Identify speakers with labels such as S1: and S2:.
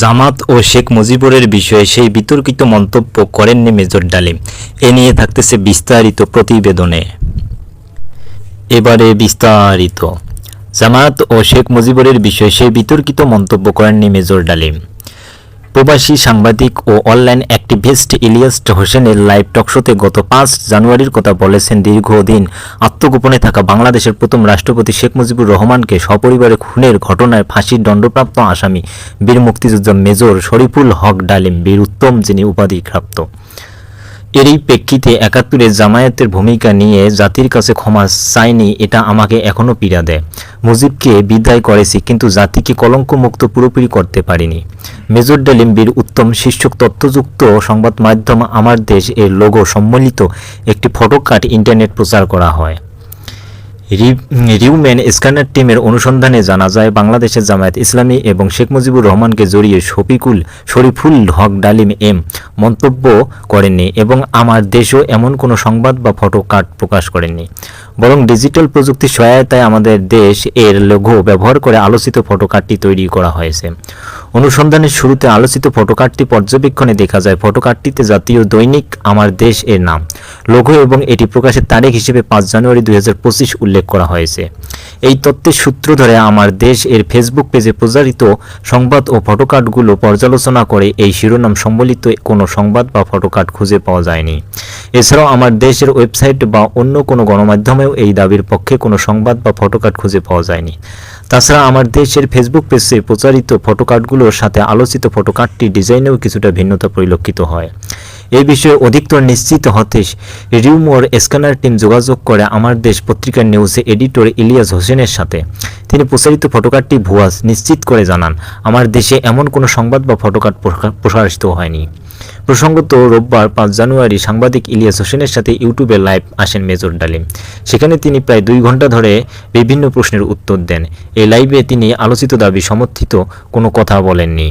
S1: জামাত ও শেখ মুজিবুরের বিষয়ে সেই বিতর্কিত মন্তব্য করেননি মেজর ডালিম। এ নিয়ে থাকতেছে বিস্তারিত প্রতিবেদনে। এবারে বিস্তারিত। জামাত ও শেখ মুজিবুরের বিষয়ে সেই বিতর্কিত মন্তব্য করেননি মেজর ডালিম। প্রবাসী সাংবাদিক ও অনলাইন অ্যাক্টিভিস্ট ইলিয়াস হোসেনের লাইভ টকশোতে গত পাঁচ জানুয়ারির কথা বলেছেন দীর্ঘদিন আত্মগোপনে থাকা বাংলাদেশের প্রথম রাষ্ট্রপতি শেখ মুজিবুর রহমানকে সপরিবারে খুনের ঘটনায় ফাঁসির দণ্ডপ্রাপ্ত আসামি বীর মুক্তিযোদ্ধা মেজর শরীফুল হক ডালিম, বীর উত্তম যিনি উপাধিপ্রাপ্ত এরই প্রেক্ষিতে একাত্তরে জামায়াতের ভূমিকা নিয়ে জাতির কাছে ক্ষমা চাইনি এটা আমাকে এখনও পীড়া দেয়। মুজিবকে বিদায় করেছি, কিন্তু জাতিকে কলঙ্কমুক্ত পুরোপুরি করতে পারিনি। মেজর ডালিম্বির উত্তম শীর্ষক তথ্যযুক্ত সংবাদ মাধ্যম আমার দেশ এর লোগো সম্মিলিত একটি ফটোকার্ড ইন্টারনেট প্রচার করা হয়। রিউম্যান স্ক্যানার টিমের অনুসন্ধানে জানা যায়, বাংলাদেশের জামায়াত ইসলামী এবং শেখ মুজিবুর রহমানকে জড়িয়ে শফিকুল শরীফুল হক ডালিম এম মন্তব্য করেননি এবং আমার দেশও এমন কোনো সংবাদ বা ফটো কার্ড প্রকাশ করেননি। বরং ডিজিটাল প্রযুক্তির সহায়তায় আমাদের দেশ এর লোগো ব্যবহার করে আলোচিত ফটো কার্ডটি তৈরি করা হয়েছে। অনুসন্ধানের শুরুতে আলোচিত ফটো কার্ডটি পর্যবেক্ষণে দেখা যায় ফটো কার্ডটিতে জাতীয় দৈনিক আমার দেশ এর নাম। লোগো এবং এটি প্রকাশের তারিখ হিসেবে পাঁচ জানুয়ারি দুই হাজার পঁচিশ উল্লেখ করা হয়েছে। এই তথ্যের সূত্র ধরে আমার দেশ এর ফেসবুক পেজে প্রচারিত সংবাদ ও ফটোকার্ডগুলো পর্যালোচনা করে এই শিরোনাম সম্বলিত কোনো সংবাদ বা ফটোকার্ড খুঁজে পাওয়া যায়নি। এছাড়াও আমার দেশের ওয়েবসাইট বা অন্য কোনো গণমাধ্যমেও এই দাবির পক্ষে কোনো সংবাদ বা ফটোকার্ড খুঁজে পাওয়া যায়নি। তাছাড়া আমার দেশের ফেসবুক পেজে প্রচারিত ফটোকার্ডগুলোর সাথে আলোচিত ফটোকার্ডটি ডিজাইনেও কিছুটা ভিন্নতা পরিলক্ষিত হয়। এই বিষয়ে অধিকতর নিশ্চিত হতে রিউমোর স্ক্যানার টিম যোগাযোগ করে আমার দেশ পত্রিকার নিউজে এডিটর ইলিয়াস হোসেনের সাথে। তিনি প্রচারিত ফটোকার্ডটি ভুয়া নিশ্চিত করে জানান, আমার দেশে এমন কোনো সংবাদ বা ফটোকার্ড প্রসারিত হয়নি। প্রসঙ্গত, রোববার পাঁচ জানুয়ারি সাংবাদিক ইলিয়াস হোসেনের সাথে ইউটিউবে লাইভ আসেন মেজর ডালিম। সেখানে তিনি প্রায় দুই ঘণ্টা ধরে বিভিন্ন প্রশ্নের উত্তর দেন। এই লাইভে তিনি আলোচিত দাবি সমর্থিত কোনো কথা বলেননি।